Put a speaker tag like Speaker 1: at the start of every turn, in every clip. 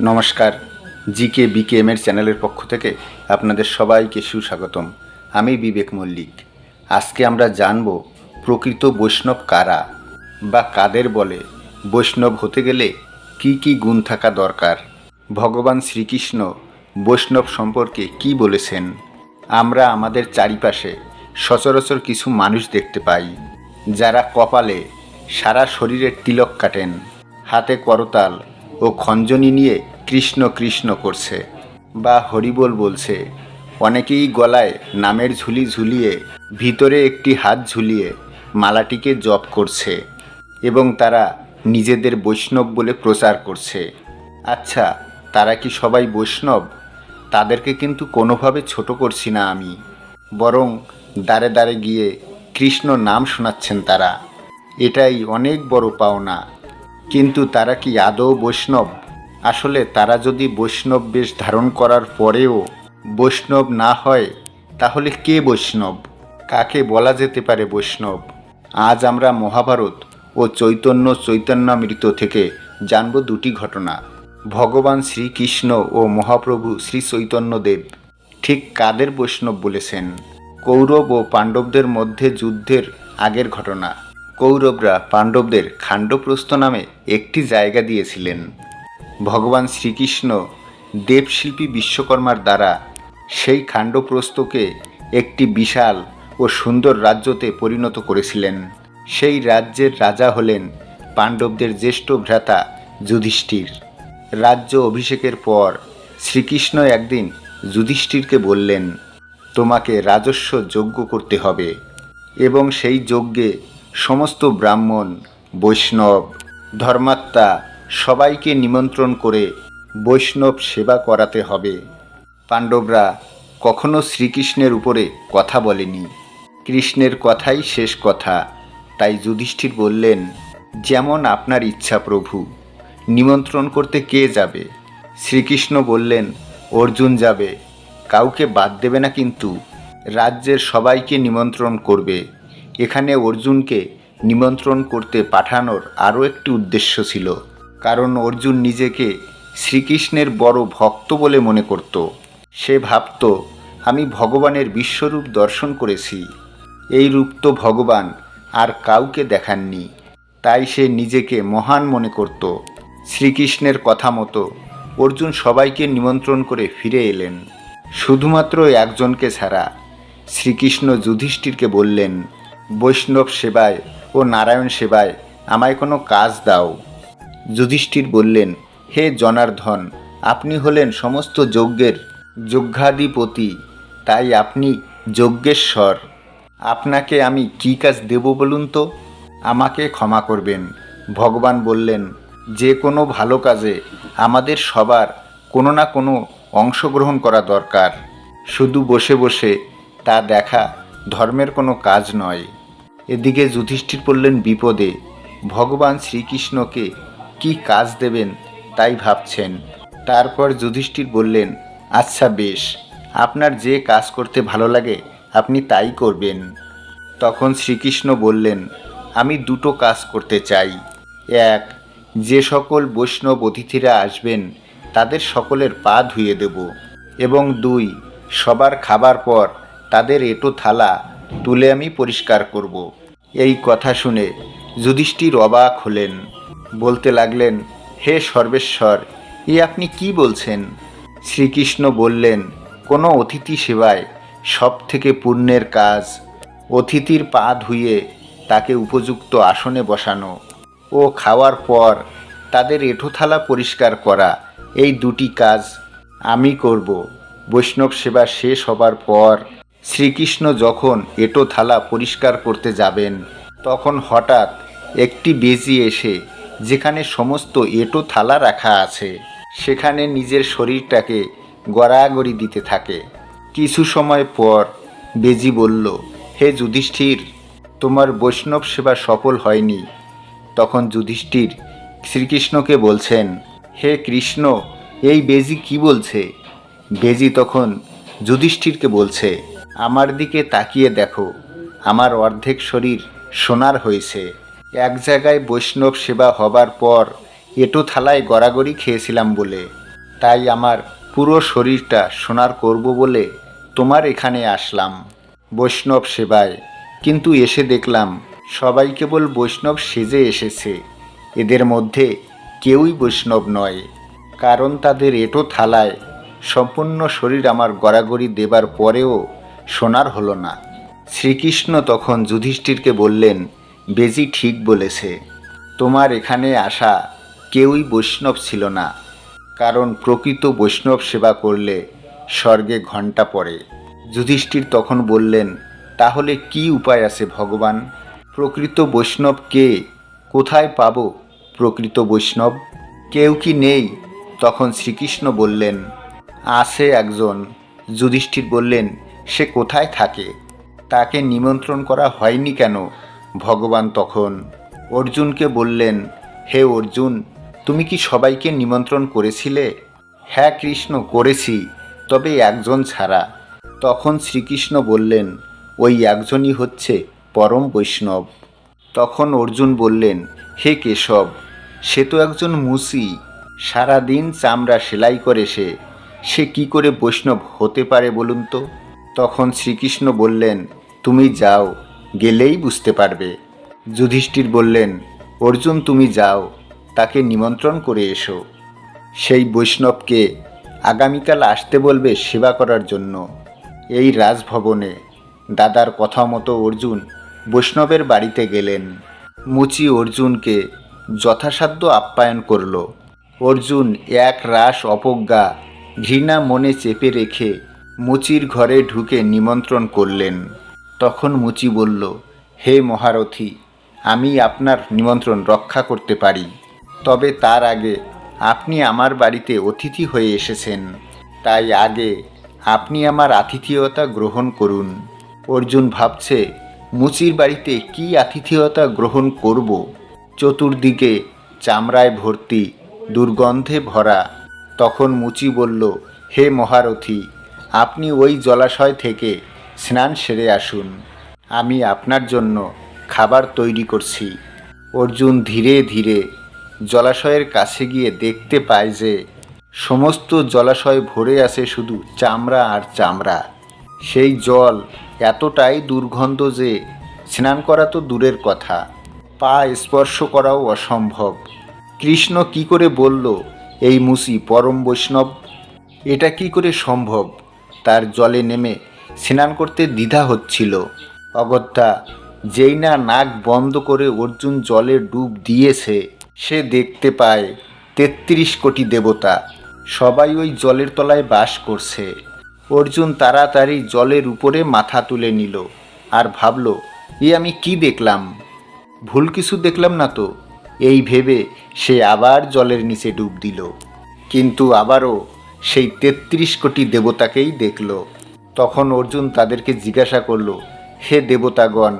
Speaker 1: নমস্কার, GK, BKM এর চ্যানেলের পক্ষ থেকে আপনাদের সবাইকে সুস্বাগতম। আমি বিবেক মল্লিক। আজকে আমরা জানব প্রকৃত বৈষ্ণব কারা বা কাদের বলে বৈষ্ণব হতে গেলে কি কি গুণ থাকা দরকার? ভগবান শ্রীকৃষ্ণ বৈষ্ণব সম্পর্কে কি বলেছেন? আমরা আমাদের চারিপাশে সচরাচর কিছু মানুষ দেখতে পাই, যারা কপালে সারা শরীরের তিলক কাটেন, হাতে করতাল ও খঞ্জনি নিয়ে কৃষ্ণ কৃষ্ণ করছে। বা হরিবোল বলছে, অনেকেই গলায় নামের ঝুলি ঝুলিয়ে, ভিতরে একটি হাত ঝুলিয়ে মালাটিকে জপ করছে এবং তারা নিজেদের বৈষ্ণব বলে প্রচার করছে। আচ্ছা তারা কি সবাই বৈষ্ণব? তাদেরকে কিন্তু কোনোভাবে ছোট করছি না আমি। বরং দাঁড়ে দাঁড়ে গিয়ে কৃষ্ণ নাম শোনাচ্ছেন তারা। এটাই অনেক বড় পাওনা। কিন্তু তারা কি আদৌ বৈষ্ণব? আসলে তারা যদি বৈষ্ণব বেশ ধারণ করার পরেও বৈষ্ণব না হয়, তাহলে কে বৈষ্ণব? কাকে বলা যেতে পারে বৈষ্ণব? আজ আমরা মহাভারত ও চৈতন্য চৈতন্যামৃত থেকে জানব দুটি ঘটনা। ভগবান শ্রীকৃষ্ণ ও মহাপ্রভু শ্রী চৈতন্যদেব ঠিক কাদের বৈষ্ণব বলেছেন? কৌরব ও পাণ্ডবদের মধ্যে যুদ্ধের আগের ঘটনা। কৌরবরা পাণ্ডবদের খাণ্ডপ্রস্থ নামে একটি জায়গা দিয়েছিলেন। ভগবান শ্রীকৃষ্ণ দেবশিল্পী বিশ্বকর্মার দ্বারা সেই খাণ্ডপ্রস্থকে একটি বিশাল ও সুন্দর রাজ্যতে পরিণত করেছিলেন। সেই রাজ্যের রাজা হলেন পাণ্ডবদের জ্যেষ্ঠ ভ্রাতা যুধিষ্ঠির। রাজ্য অভিষেকের পর শ্রীকৃষ্ণ একদিন যুধিষ্ঠিরকে বললেন, তোমাকে রাজস্ব যজ্ঞ করতে হবে এবং সেই যজ্ঞে সমস্ত ব্রাহ্মণ, বৈষ্ণব, ধর্মাত্মা সবাইকে নিমন্ত্রণ করে বৈষ্ণব সেবা করাতে হবে। পাণ্ডবরা কখনো শ্রীকৃষ্ণের উপরে কথা বলেনি। কৃষ্ণের কথাই শেষ কথা। তাই যুধিষ্ঠির বললেন, যেমন আপনার ইচ্ছা প্রভু, নিমন্ত্রণ করতে কে যাবে? শ্রীকৃষ্ণ বললেন, অর্জুন যাবে। কাউকে বাদ দেবে না কিন্তু, রাজ্যের সবাইকে নিমন্ত্রণ করবে। এখানে অর্জুনকে নিমন্ত্রণ করতে পাঠানোর আরও একটি উদ্দেশ্য ছিল। কারণ অর্জুন নিজেকে শ্রীকৃষ্ণের বড় ভক্ত বলে মনে করত। সে ভাবত, আমি ভগবানের বিশ্বরূপ দর্শন করেছি। এই রূপ তো ভগবান, আর কাউকে দেখাননি। তাই সে নিজেকে মহান মনে করত। শ্রীকৃষ্ণের কথা মতো অর্জুন সবাইকে নিমন্ত্রণ করে ফিরে এলেন। শুধুমাত্র একজনকে ছাড়া শ্রীকৃষ্ণ যুধিষ্ঠিরকে বললেন বৈষ্ণব সেবায় ও নারায়ণ সেবায় আমায় কোনো কাজ দাও। যুধিষ্ঠির বললেন, হে জনার্ধন আপনি হলেন সমস্ত যজ্ঞের যজ্ঞাধিপতি, তাই আপনি যজ্ঞেশ্বর। আপনাকে আমি কী কাজ দেব বলুন তো? আমাকে ক্ষমা করবেন। ভগবান বললেন, যে কোনো ভালো কাজে আমাদের সবার কোনো না কোনো অংশগ্রহণ করা দরকার। শুধু বসে বসে তা দেখা ধর্মের কোনো কাজ নয়। এদিকে যুধিষ্ঠির পড়লেন বিপদে। ভগবান শ্রীকৃষ্ণকে কি কাজ দেবেন তাই ভাবছেন। তারপর যুধিষ্ঠির বললেন আচ্ছা বেশ, আপনার যে কাজ করতে ভালো লাগে, আপনি তাই করবেন। তখন শ্রীকৃষ্ণ বললেন, আমি দুটো কাজ করতে চাই। এক, যে সকল বৈষ্ণব অতিথিরা আসবেন, তাদের সকলের পা ধুয়ে দেব। এবং দুই, সবার খাবার পর তাদের এটো থালা তুলে আমি পরিষ্কার করব। এই কথা শুনে যুধিষ্ঠির অবাক হলেন। বলতে লাগলেন, হে সর্বেশ্বর, এ আপনি কি বলছেন? শ্রীকৃষ্ণ বললেন, কোনো অতিথি সেবায় সব থেকে পুণ্যের কাজ, অতিথির পা ধুয়ে তাকে উপযুক্ত আসনে বসানো ও খাওয়ার পর তাদের এঁঠো থালা পরিষ্কার করা, এই দুটি কাজ আমি করব। বৈষ্ণব সেবা শেষ হবার পর শ্রীকৃষ্ণ যখন এঁটো থালা পরিষ্কার করতে যাবেন, তখন হঠাৎ একটি বেজি এসে যেখানে সমস্ত এঁটো থালা রাখা আছে, সেখানে নিজের শরীরটাকে গড়াগড়ি দিতে থাকে। কিছু সময় পর বেজি বলল, হে যুধিষ্ঠির, তোমার বৈষ্ণব সেবা সফল হয়নি। তখন যুধিষ্ঠির শ্রীকৃষ্ণকে বলছেন, হে কৃষ্ণ, এই বেজি কি বলছে? বেজি তখন যুধিষ্ঠিরকে বলছে আমার দিকে তাকিয়ে দেখো, আমার অর্ধেক শরীর সোনার হয়েছে। এক জায়গায় বৈষ্ণব সেবা হবার পর এটো থালায় গড়াগড়ি খেয়েছিলাম বলে। তাই আমার পুরো শরীরটা সোনার করব বলে তোমার এখানে আসলাম বৈষ্ণব সেবায়। কিন্তু এসে দেখলাম, সবাই কেবল বৈষ্ণব সেজে এসেছে। এদের মধ্যে কেউই বৈষ্ণব নয়। কারণ তাদের এটো থালায় সম্পূর্ণ শরীর আমার গড়াগড়ি দেবার পরেও সোনার হলো না। শ্রীকৃষ্ণ তখন যুধিষ্ঠিরকে বললেন, বেজি ঠিক বলেছে। তোমার এখানে আসা কেউই বৈষ্ণব ছিল না। কারণ প্রকৃত বৈষ্ণব সেবা করলে স্বর্গে ঘণ্টা পড়ে। যুধিষ্ঠির তখন বললেন, তাহলে কি উপায় আছে ভগবান? প্রকৃত বৈষ্ণব কে? কোথায় পাব প্রকৃত বৈষ্ণব? কেউ কি নেই? তখন শ্রীকৃষ্ণ বললেন, আছে একজন। যুধিষ্ঠির বললেন সে কোথায় থাকে? তাকে নিমন্ত্রণ করা হয়নি কেন? ভগবান তখন অর্জুনকে বললেন, হে অর্জুন, তুমি কি সবাইকে নিমন্ত্রণ করেছিলে? হ্যাঁ কৃষ্ণ, করেছি, তবে একজন ছাড়া। তখন শ্রীকৃষ্ণ বললেন, ওই একজনই হচ্ছে পরম বৈষ্ণব। তখন অর্জুন বললেন, হে কেশব, সে তো একজন মুসি। সারাদিন চামড়া সেলাই করে সে। সে কি করে বৈষ্ণব হতে পারে বলুন তো? তখন শ্রীকৃষ্ণ বললেন, তুমি যাও, গেলেই বুঝতে পারবে। যুধিষ্ঠির বললেন, অর্জুন, তুমি যাও, তাকে নিমন্ত্রণ করে এসো। সেই বৈষ্ণবকে আগামীকাল আসতে বলবে সেবা করার জন্য। এই রাজভবনে দাদার কথা মতো অর্জুন বৈষ্ণবের বাড়িতে গেলেন। মুচি অর্জুনকে যথাসাধ্য আপ্যায়ন করল। অর্জুন এক রাস অপজ্ঞা ঘৃণা মনে চেপে রেখে মুচির ঘরে ঢুকে নিমন্ত্রণ করলেন। তখন মুচি বলল, হে মহারথী, আমি আপনার নিমন্ত্রণ রক্ষা করতে পারি। তবে তার আগে আপনি আমার বাড়িতে অতিথি হয়ে এসেছেন। তাই আগে আপনি আমার আতিথেয়তা গ্রহণ করুন। অর্জুন ভাবছে, মুচির বাড়িতে কি আতিথেয়তা গ্রহণ করব? চতুর্দিকে চামড়ায় ভর্তি দুর্গন্ধে ভরা। তখন মুচি বলল, হে মহারথী আপনি ওই জলাশয় থেকে স্নান সেরে আসুন। আমি আপনার জন্য খাবার তৈরি করছি। অর্জুন ধীরে ধীরে জলাশয়ের কাছে গিয়ে দেখতে পায় যে সমস্ত জলাশয় ভরে আছে শুধু চামড়া আর চামড়া। সেই জল এতটাই দুর্গন্ধ যে স্নান করা তো দূরের কথা, পা স্পর্শ করাও অসম্ভব। কৃষ্ণ কি করে বলল, এই মুসি পরম বৈষ্ণব, এটা কি করে সম্ভব? তার জলে নেমে স্নান করতে দ্বিধা হচ্ছিল। অগত্যা যেই না নাক বন্ধ করে অর্জুন জলে ডুব দিয়েছে। সে দেখতে পায় তেত্রিশ কোটি দেবতা। সবাই ওই জলের তলায় বাস করছে। অর্জুন তাড়াতাড়ি জলের উপরে মাথা তুলে নিল আর ভাবল, এ আমি কি দেখলাম? ভুল কিছু দেখলাম না তো? এই ভেবে সে আবার জলের নিচে ডুব দিল। কিন্তু আবারও সেই তেত্রিশ কোটি দেবতাকেই দেখল। তখন অর্জুন তাদেরকে জিজ্ঞাসা করল, হে দেবতাগণ,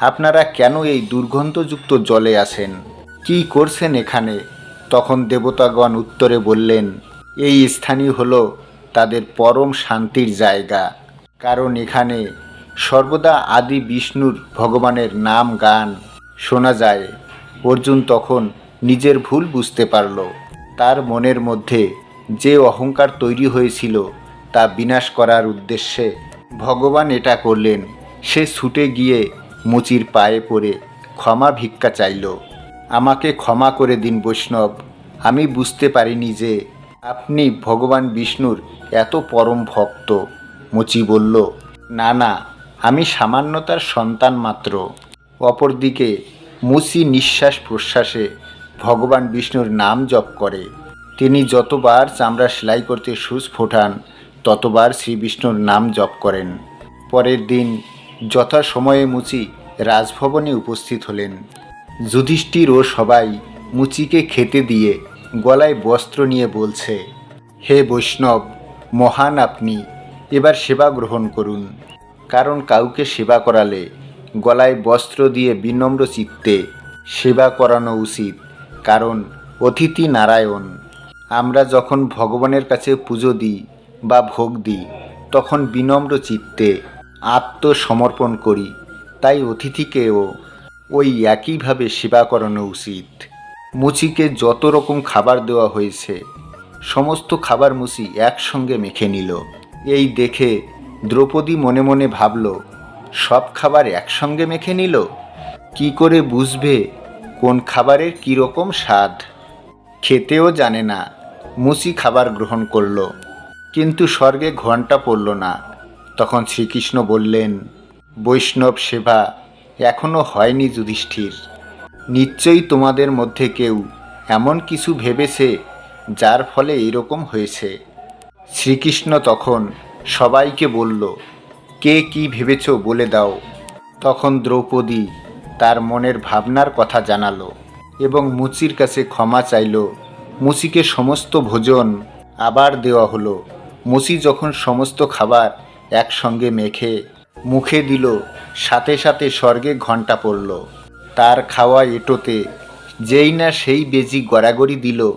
Speaker 1: আপনারা কেন এই দুর্গন্ধযুক্ত জলে আছেন? কি করছেন এখানে? তখন দেবতাগণ উত্তরে বললেন, এই স্থানই হল তাদের পরম শান্তির জায়গা। কারণ এখানে সর্বদা আদি বিষ্ণুর ভগবানের নাম গান। শোনা যায়, অর্জুন তখন নিজের ভুল বুঝতে পারল। তার মনের মধ্যে যে অহংকার তৈরি হয়েছিল তা বিনাশ করার উদ্দেশ্যে ভগবান এটা করলেন। সে ছুটে গিয়ে মুচির পায়ে পড়ে ক্ষমা ভিক্ষা চাইল। আমাকে ক্ষমা করে দিন বৈষ্ণব, আমি বুঝতে পারিনি যে আপনি ভগবান বিষ্ণুর এত পরম ভক্ত। মুচি বলল, না না, আমি সামান্যতার সন্তান মাত্র। অপরদিকে মুচি নিঃশ্বাস প্রশ্বাসে ভগবান বিষ্ণুর নাম জপ করে। তিনি যতবার চামড়া সেলাই করতে সুচ ফোটান, ততবার শ্রী বিষ্ণুর নাম জপ করেন। পরের দিন যথাসময়ে মুচি রাজভবনে উপস্থিত হলেন। যুধিষ্ঠির ও সবাই মুচিকে খেতে দিয়ে গলায় বস্ত্র নিয়ে বলছে, হে বৈষ্ণব, মহান আপনি, এবার সেবা গ্রহণ করুন। কারণ কাউকে সেবা করালে গলায় বস্ত্র দিয়ে বিনম্র চিত্তে সেবা করানো উচিত, কারণ অতিথি নারায়ণ। আমরা যখন ভগবানের কাছে পুজো দিই বা ভোগ দিই, তখন বিনম্র চিত্তে আত্মসমর্পণ করি। তাই অতিথিকেও ওই একইভাবে সেবা করানো উচিত। মুচিকে যত রকম খাবার দেওয়া হয়েছে, সমস্ত খাবার মুসি একসঙ্গে মেখে নিল। এই দেখে দ্রৌপদী মনে মনে ভাবল, সব খাবার একসঙ্গে মেখে নিল? কি করে বুঝবে কোন খাবারের কীরকম স্বাদ? খেতেও জানে না। মুসি খাবার গ্রহণ করল। কিন্তু স্বর্গে ঘণ্টা পড়ল না। তখন শ্রীকৃষ্ণ বললেন, বৈষ্ণব সেবা এখনও হয়নি যুধিষ্ঠির। নিশ্চয়ই তোমাদের মধ্যে কেউ এমন কিছু ভেবেছে যার ফলে এরকম হয়েছে। শ্রীকৃষ্ণ তখন সবাইকে বলল, কে কি ভেবেছ বলে দাও। তখন দ্রৌপদী তার মনের ভাবনার কথা জানালো এবং মুচির কাছে ক্ষমা চাইল। মুচিকে সমস্ত ভোজন আবার দেওয়া হলো। মুচি যখন সমস্ত খাবার একসঙ্গে মেখে মুখে দিল, সাথে সাথে স্বর্গে ঘণ্টা পড়ল। তার খাওয়া এটোতে যেই না সেই বেজি গড়াগড়ি দিল।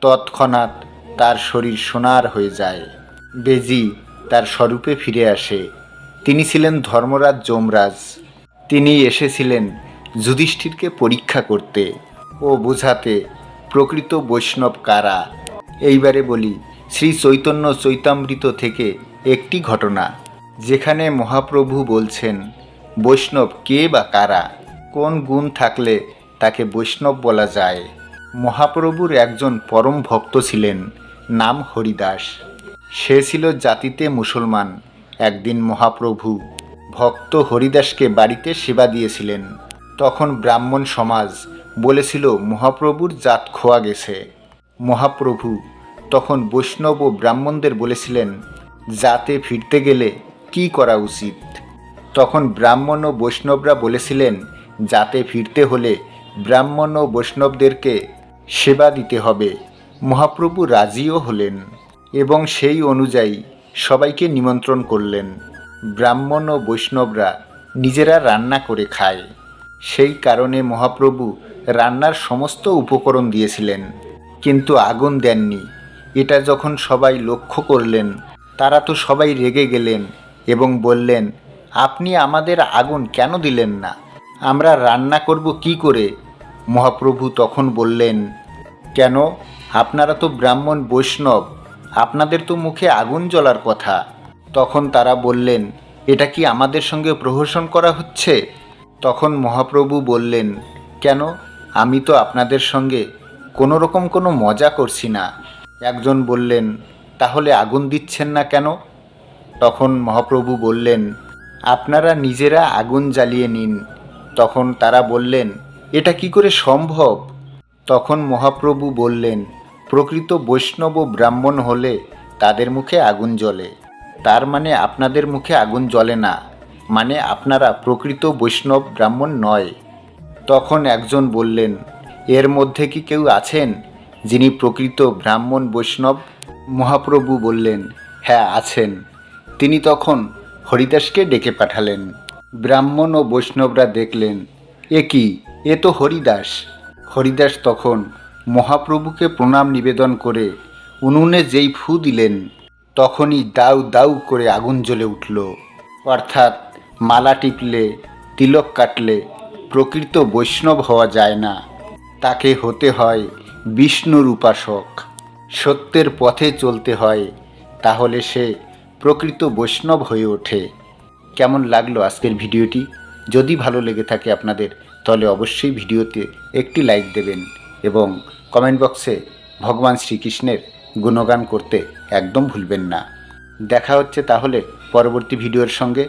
Speaker 1: তৎক্ষণাৎ তার শরীর সোনার হয়ে যায়। বেজি তার স্বরূপে ফিরে আসে। তিনি ছিলেন ধর্মরাজ যমরাজ। তিনি এসেছিলেন যুধিষ্ঠিরকে পরীক্ষা করতে ও বোঝাতে প্রকৃত বৈষ্ণব কারা? এইবারে বলি, শ্রী চৈতন্য চৈতামৃত থেকে একটি ঘটনা, যেখানে মহাপ্রভু বলছেন, বৈষ্ণব কে বা কারা? কোন গুণ থাকলে তাকে বৈষ্ণব বলা যায়? মহাপ্রভুর একজন পরম ভক্ত ছিলেন, নাম হরিদাস। সে ছিল জাতিতে মুসলমান, একদিন মহাপ্রভু ভক্ত হরিদাসকে বাড়িতে সেবা দিয়েছিলেন। তখন ব্রাহ্মণ সমাজ বলেছিল, মহাপ্রভুর জাত খোয়া গেছে। মহাপ্রভু? তখন বৈষ্ণব ও ব্রাহ্মণদের বলেছিলেন, জাতে ফিরতে গেলে কি করা উচিত? তখন ব্রাহ্মণ ও বৈষ্ণবরা বলেছিলেন, জাতে ফিরতে হলে ব্রাহ্মণ ও বৈষ্ণবদেরকে সেবা দিতে হবে। মহাপ্রভু রাজিও হলেন এবং সেই অনুযায়ী সবাইকে নিমন্ত্রণ করলেন। ব্রাহ্মণ ও বৈষ্ণবরা নিজেরা রান্না করে খায়। সেই কারণে মহাপ্রভু রান্নার সমস্ত উপকরণ দিয়েছিলেন, কিন্তু আগুন দেননি। এটা যখন সবাই লক্ষ্য করলেন, তারা তো সবাই রেগে গেলেন এবং বললেন, আপনি আমাদের আগুন কেন দিলেন না? আমরা রান্না করব কি করে? মহাপ্রভু তখন বললেন, কেন? আপনারা তো ব্রাহ্মণ বৈষ্ণব, আপনাদের তো মুখে আগুন জ্বলার কথা। তখন তারা বললেন, এটা কি আমাদের সঙ্গে প্রহসন করা হচ্ছে? তখন মহাপ্রভু বললেন, কেন? আমি তো আপনাদের সঙ্গে কোনো রকম কোনো মজা করছি না। একজন বললেন, তাহলে আগুন দিচ্ছেন না কেন? তখন মহাপ্রভু বললেন, আপনারা নিজেরা আগুন জ্বালিয়ে নিন। তখন তারা বললেন, এটা কি করে সম্ভব? তখন মহাপ্রভু বললেন, প্রকৃত বৈষ্ণব ব্রাহ্মণ হলে তাদের মুখে আগুন জ্বলে, তার মানে আপনাদের মুখে আগুন জ্বলে না। মানে আপনারা প্রকৃত বৈষ্ণব ব্রাহ্মণ নয়। তখন একজন বললেন, এর মধ্যে কি কেউ আছেন? যিনি প্রকৃত ব্রাহ্মণ বৈষ্ণব? মহাপ্রভু বললেন হ্যাঁ আছেন। তিনি তখন হরিদাসকে ডেকে পাঠালেন। ব্রাহ্মণ ও বৈষ্ণবরা দেখলেন, এ কি? এ তো হরিদাস। হরিদাস তখন মহাপ্রভুকে প্রণাম নিবেদন করে উনুনে যেই ফু দিলেন, তখনই দাউ দাউ করে আগুন জ্বলে উঠল। অর্থাৎ মালা টিপলে তিলক কাটলে প্রকৃত বৈষ্ণব হওয়া যায় না। তাকে হতে হয় বিষ্ণুর উপাসক সত্যের পথে চলতে হয়, তাহলে সে প্রকৃত বৈষ্ণব হয়ে ওঠে। কেমন লাগল আজকের ভিডিওটি? যদি ভালো লেগে থাকে আপনাদের, তাহলে অবশ্যই ভিডিওতে একটি লাইক দেবেন এবং কমেন্ট বক্সে ভগবান শ্রীকৃষ্ণের গুণগান করতে একদম ভুলবেন না। দেখা হচ্ছে তাহলে পরবর্তী ভিডিওর সঙ্গে।